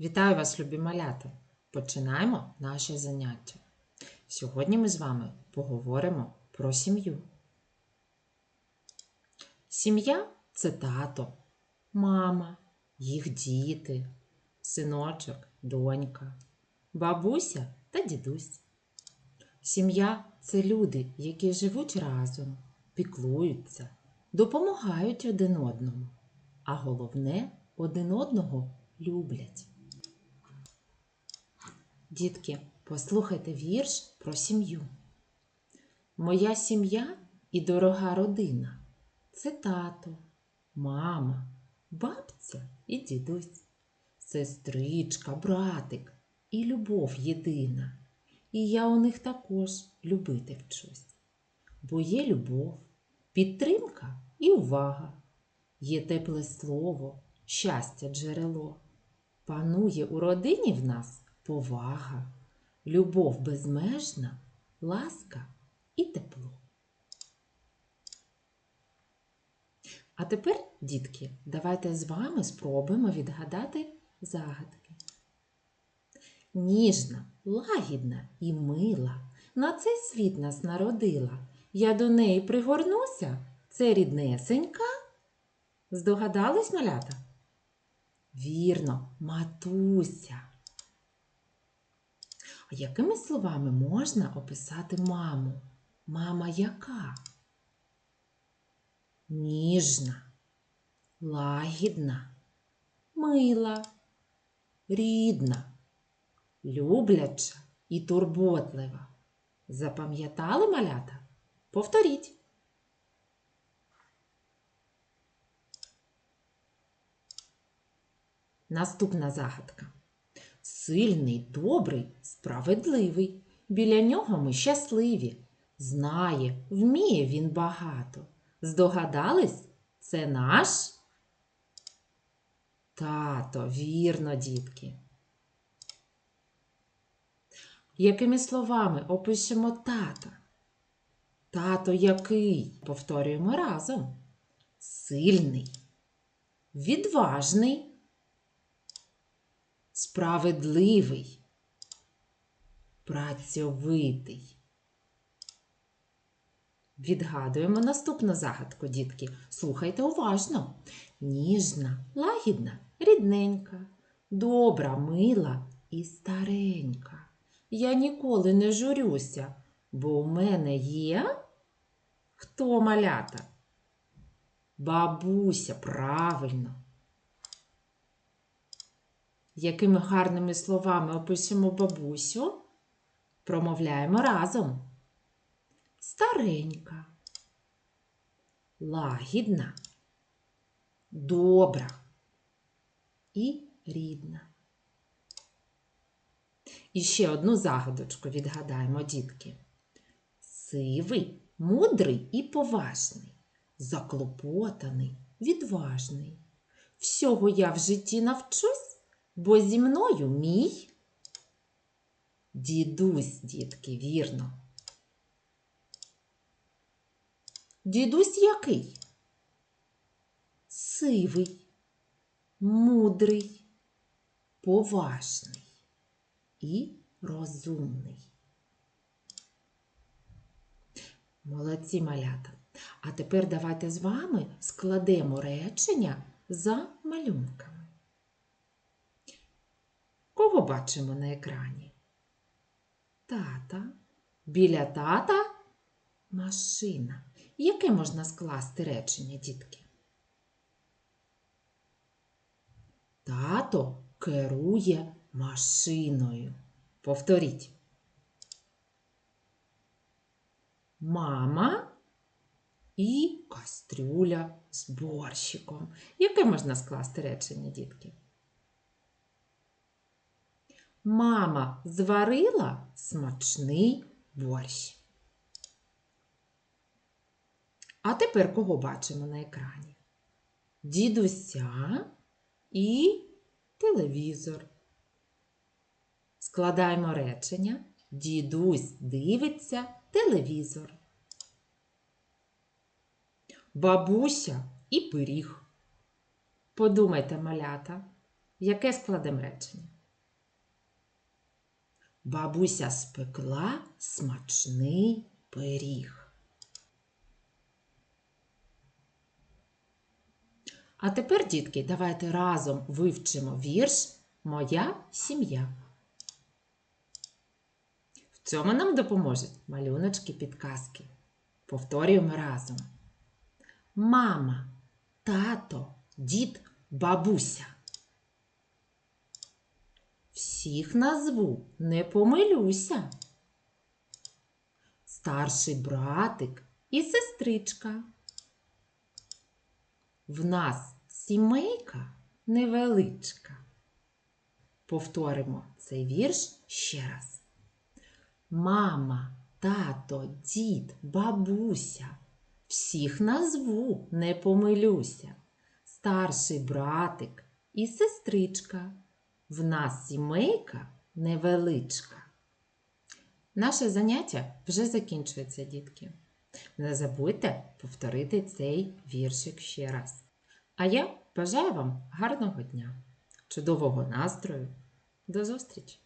Вітаю вас, любі малята! Починаємо наше заняття. Сьогодні ми з вами поговоримо про сім'ю. Сім'я це тато, мама, їх діти, синочок, донька, бабуся та дідусь. Сім'я це люди, які живуть разом, піклуються, допомагають один одному, а головне один одного люблять. Дітки, послухайте вірш про сім'ю. Моя сім'я і дорога родина це тато, мама, бабця і дідусь, сестричка, братик і любов єдина. І я у них також любити вчусь. Бо є любов, підтримка і увага, є тепле слово, щастя джерело. Панує у родині в нас повага, любов безмежна, ласка і тепло. А тепер, дітки, давайте з вами спробуємо відгадати загадки. Ніжна, лагідна і мила, на цей світ нас народила. Я до неї пригорнуся, це ріднесенька. Здогадались, малята? Вірно, матуся. А якими словами можна описати маму? Мама яка? Ніжна, лагідна, мила, рідна, любляча і турботлива. Запам'ятали малята? Повторіть. Наступна загадка. Сильний, добрий, справедливий. Біля нього ми щасливі. Знає, вміє він багато. Здогадались? Це наш? Тато, вірно, дітки. Якими словами опишемо тата? Тато який? Повторюємо разом. Сильний, відважний, справедливий, працьовитий. Відгадуємо наступну загадку, дітки. Слухайте уважно. Ніжна, лагідна, рідненька, добра, мила і старенька. Я ніколи не журюся, бо у мене є хто малята? Бабуся, правильно. Якими гарними словами опишемо бабусю? Промовляємо разом. Старенька, лагідна, добра і рідна. І ще одну загадочку відгадаємо, дітки. Сивий, мудрий і поважний, заклопотаний, відважний. Всього я в житті навчусь, бо зі мною мій дідусь, дітки, вірно. Дідусь який? Сивий, мудрий, поважний і розумний. Молодці малята. А тепер давайте з вами складемо речення за малюнками. Кого бачимо на екрані? Тата. Біля тата машина. Яке можна скласти речення, дітки? Тато керує машиною. Повторіть. Мама і кастрюля з борщиком. Яке можна скласти речення, дітки? Мама зварила смачний борщ. А тепер кого бачимо на екрані? Дідуся і телевізор. Складаємо речення. Дідусь дивиться телевізор. Бабуся і пиріг. Подумайте, малята, Яке складемо речення? Бабуся спекла смачний пиріг. А тепер, дітки, давайте разом вивчимо вірш Моя сім'я. В цьому нам допоможуть малюночки підказки. Повторюємо разом. Мама, тато, дід, бабуся. Всіх назву не помилюся. Старший братик і сестричка. В нас сімейка невеличка. Повторимо цей вірш ще раз. Мама, тато, дід, бабуся. Всіх назву не помилюся. Старший братик і сестричка. В нас сімейка невеличка. Наше заняття вже закінчується, дітки. Не забудьте повторити цей віршик ще раз. А я бажаю вам гарного дня, чудового настрою. До зустрічі!